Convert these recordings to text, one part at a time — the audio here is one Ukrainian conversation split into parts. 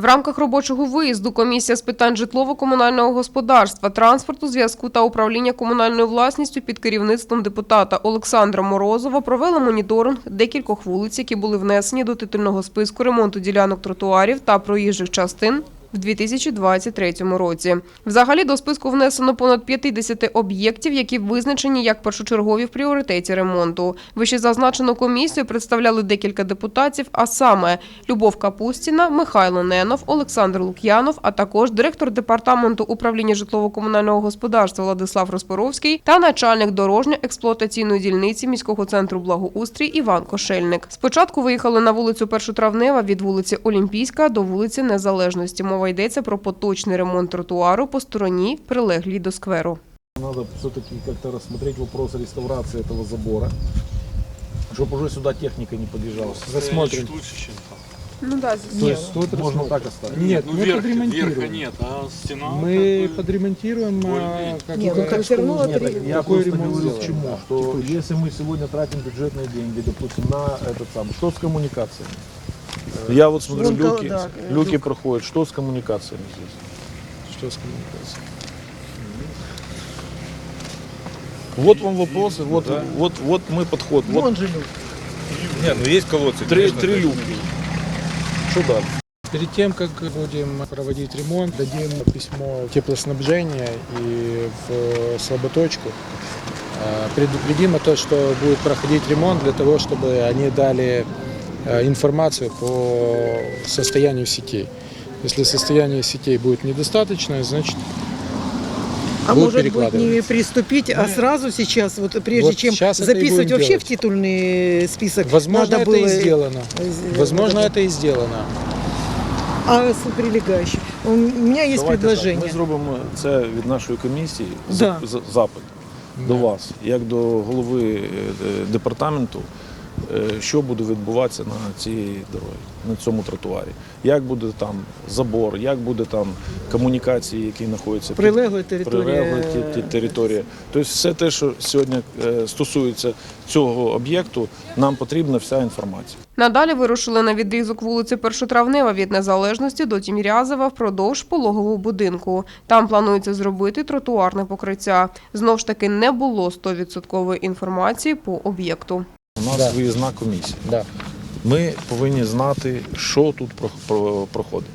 В рамках робочого виїзду комісія з питань житлово-комунального господарства, транспорту, зв'язку та управління комунальною власністю під керівництвом депутата Олександра Морозова провела моніторинг декількох вулиць, які були внесені до титульного списку ремонту ділянок тротуарів та проїжджих частин. В 2023 році взагалі до списку внесено понад 50 об'єктів, які визначені як першочергові в пріоритеті ремонту. Вище зазначену комісію представляли декілька депутатів, а саме Любов Капустіна, Михайло Ненов, Олександр Лук'янов, а також директор департаменту управління житлово-комунального господарства Владислав Розпоровський та начальник дорожньо-експлуатаційної дільниці міського центру благоустрій Іван Кошельник. Спочатку виїхали на вулицю Першотравнева від вулиці Олімпійська до вулиці Незалежності Мова йдеться про поточний ремонт тротуару по стороні, прилеглій до скверу. Надо все-таки как-то рассмотреть вопрос реставрации этого забора, чтобы уже сюда техника не подъезжала. Рассмотрим. лучше, чем там. Ну да, То Нет, есть тут можно рассмотрим. так оставить. Нет, ну мы верха, подремонтируем. верха нет, а стена Мы как бы- подремонтируем, а, более-менее. как Нет, бы, ну, как всё равно что это нужно. ре- Я Такой просто ремонт говорю к сделаем. чему, Да, что текущий. если мы сегодня тратим бюджетные деньги, допустим, на этот самый, что с коммуникациями? Я вот смотрю, Вон люки, да, люки проходят, что с коммуникациями здесь? Что с коммуникацией? Вот вам вопросы, вот, вот, вот мы подход. Вот Вон же люк. Нет, ну есть колодцы. три, конечно, три люки. Что дальше? Перед тем, как будем проводить ремонт, дадим письмо в теплоснабжение и в э, слаботочку. Э, Предупредим о том, что будет проходить ремонт для того, чтобы они дали э, информацию по состоянию сетей. Если состояние сетей будет недостаточное, значит А Будут может быть не перекладывать. приступить, а сразу сейчас, вот прежде Вот чем сейчас это и записывать будем вообще делать. в титульный список, возможно надо это было... и сделано. э, Возможно вот это и сделано. А с прилегающим? У меня есть Давайте предложение. Так, ми зробимо це від нашої комісії з- Да. з- запит до вас, як до голови е, департаменту, е, що буде відбуватися на цій дорозі, на цьому тротуарі. Як буде там забор, як буде там комунікації, які знаходяться територія. прилегла ті- ті- Тобто все те, що сьогодні е, стосується цього об'єкту, нам потрібна вся інформація. Надалі вирушили на відрізок вулиці Першотравнева від Незалежності до Тімірязева впродовж пологового будинку. Там планується зробити тротуарне покриття. Знов ж таки не було 100% інформації по об'єкту У нас Да. виїзна комісія. Да. Ми повинні знати, що тут про- про- проходить.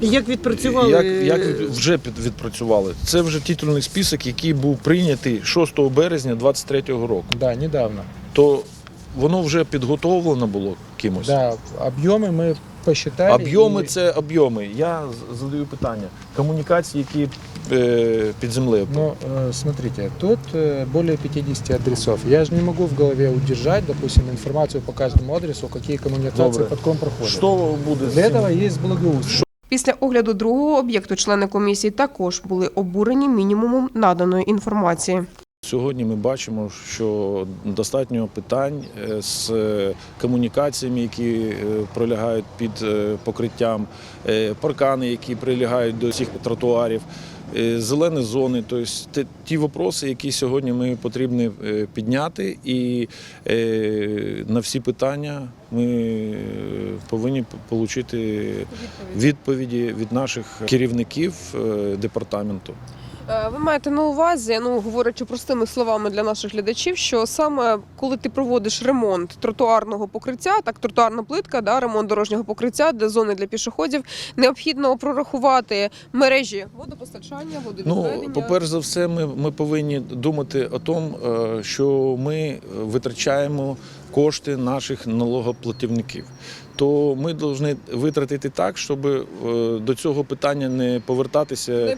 Як відпрацювали? Як, як вже під- відпрацювали? Це вже титульний список, який був прийнятий 6 березня 2023 року. Да, недавно. То воно вже підготовлено було кимось. Да, объемы мы посчитали. Об'єми и- це об'єми. Я з- задаю питання. Комунікації, які е, під землею. Ну, э, смотрите, тут э, более 50 адресов. Я же не могу в голове удержать, допустим, информацию по каждому адресу, какие коммуникации Добре. под ком проходят. Що буде з Для цим? этого есть благоустройство. Після огляду другого об'єкту члени комісії також були обурені мінімумом наданої інформації. Сьогодні ми бачимо, що достатньо питань е, з е, комунікаціями, які е, пролягають під покриттям, паркани, які прилягають до цих тротуарів, зелені зони. Тобто ті вопроси, які сьогодні ми потрібні е, підняти, і на всі питання ми е, повинні отримати відповіді від наших керівників е, департаменту. Е, Ви маєте на увазі, ну говорячи простими словами для наших глядачів, що саме коли ти проводиш ремонт тротуарного покриття, так тротуарна плитка, да, ремонт дорожнього покриття для зони для пішоходів, необхідно прорахувати мережі водопостачання, Ну, водовідведення. по-перше за все, ми, ми повинні думати о тому, що ми витрачаємо кошти наших налогоплатівників. То ми повинні витратити так, щоб е, до цього питання не повертатися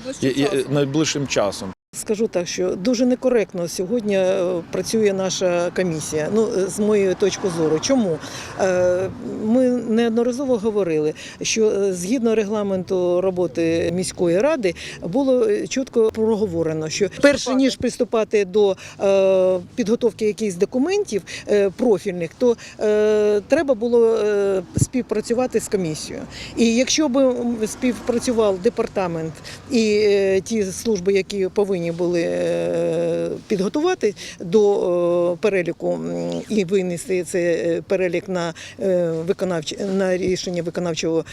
Найближчим часом. Скажу так, що дуже некоректно сьогодні е, працює наша комісія. Ну, е, з моєї точки зору. Чому? Е, Ми неодноразово говорили, що згідно регламенту роботи міської ради було чітко проговорено, що перше ніж приступати до підготовки якихось документів профільних, то треба було співпрацювати з комісією. І якщо б співпрацював департамент і ті служби, які повинні повинні були е, підготувати до е, переліку і винести цей е, перелік на виконавч... на рішення виконавчого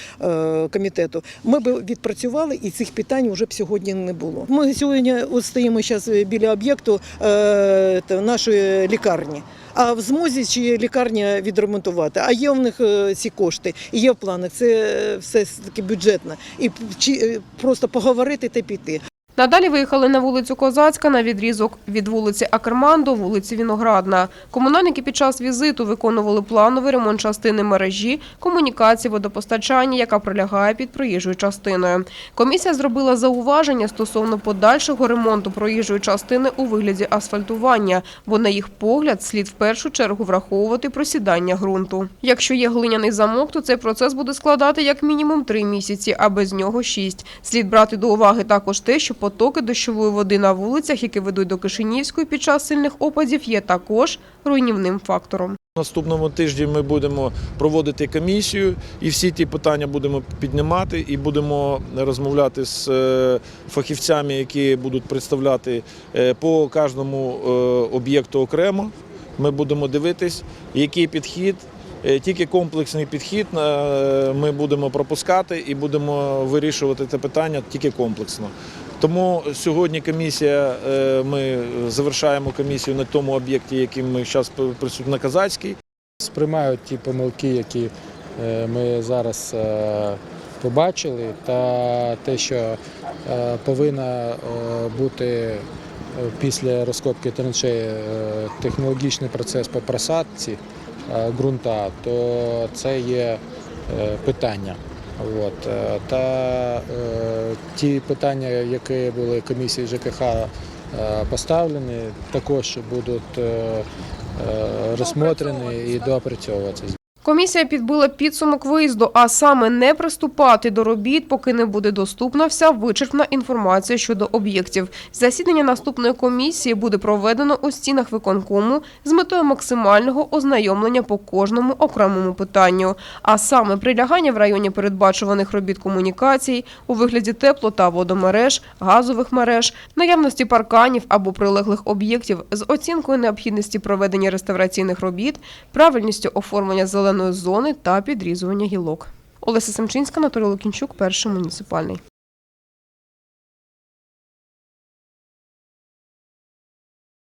комітету. Ми б відпрацювали і цих питань вже б сьогодні не було. Ми сьогодні стоїмо зараз біля об'єкту нашої лікарні. А в змозі чи лікарня відремонтувати. А є в них ці кошти, і є в планах. Це все таки бюджетно. І просто поговорити та піти. Надалі виїхали на вулицю Козацька на відрізок від вулиці Акерман до вулиці Віноградна. Комунальники під час візиту виконували плановий ремонт частини мережі, комунікації, водопостачання, яка пролягає під проїжджою частиною. Комісія зробила зауваження стосовно подальшого ремонту проїжджої частини у вигляді асфальтування, бо на їх погляд слід в першу чергу враховувати просідання ґрунту. Якщо є глиняний замок, то цей процес буде складати як мінімум три місяці, а без нього шість. Слід брати до уваги також те, що потоки дощової води на вулицях, які ведуть до Кишинівської під час сильних опадів, є також руйнівним фактором. Наступному тижні ми будемо проводити комісію і всі ті питання будемо піднімати і будемо розмовляти з е, фахівцями, які будуть представляти е, по кожному е, об'єкту окремо. Ми будемо дивитись, який підхід. Тільки комплексний підхід ми будемо пропускати і будемо вирішувати це питання тільки комплексно. Тому сьогодні комісія, е, ми завершаємо комісію на тому об'єкті, яким ми зараз присутні на Казацькій. Сприймають ті помилки, які е, ми зараз е, побачили, та те, що повинна бути після розкопки траншеї технологічний процес по просадці ґрунта, то це є питання. От. е, Та е, ті питання, які були комісії ЖКХ е, поставлені, також будуть е, е, розсмотрені і доопрацьовуватися. Комісія підбила підсумок виїзду, а саме не приступати до робіт, поки не буде доступна вся вичерпна інформація щодо об'єктів. Засідання наступної комісії буде проведено у стінах виконкому з метою максимального ознайомлення по кожному окремому питанню. А саме прилягання в районі передбачуваних робіт комунікацій у вигляді тепло та водомереж, газових мереж, наявності парканів або прилеглих об'єктів з оцінкою необхідності проведення реставраційних робіт, правильністю оформлення зеленої зони та підрізування гілок. Олеся Семчинська, Анатолій Лукінчук, перший муніципальний.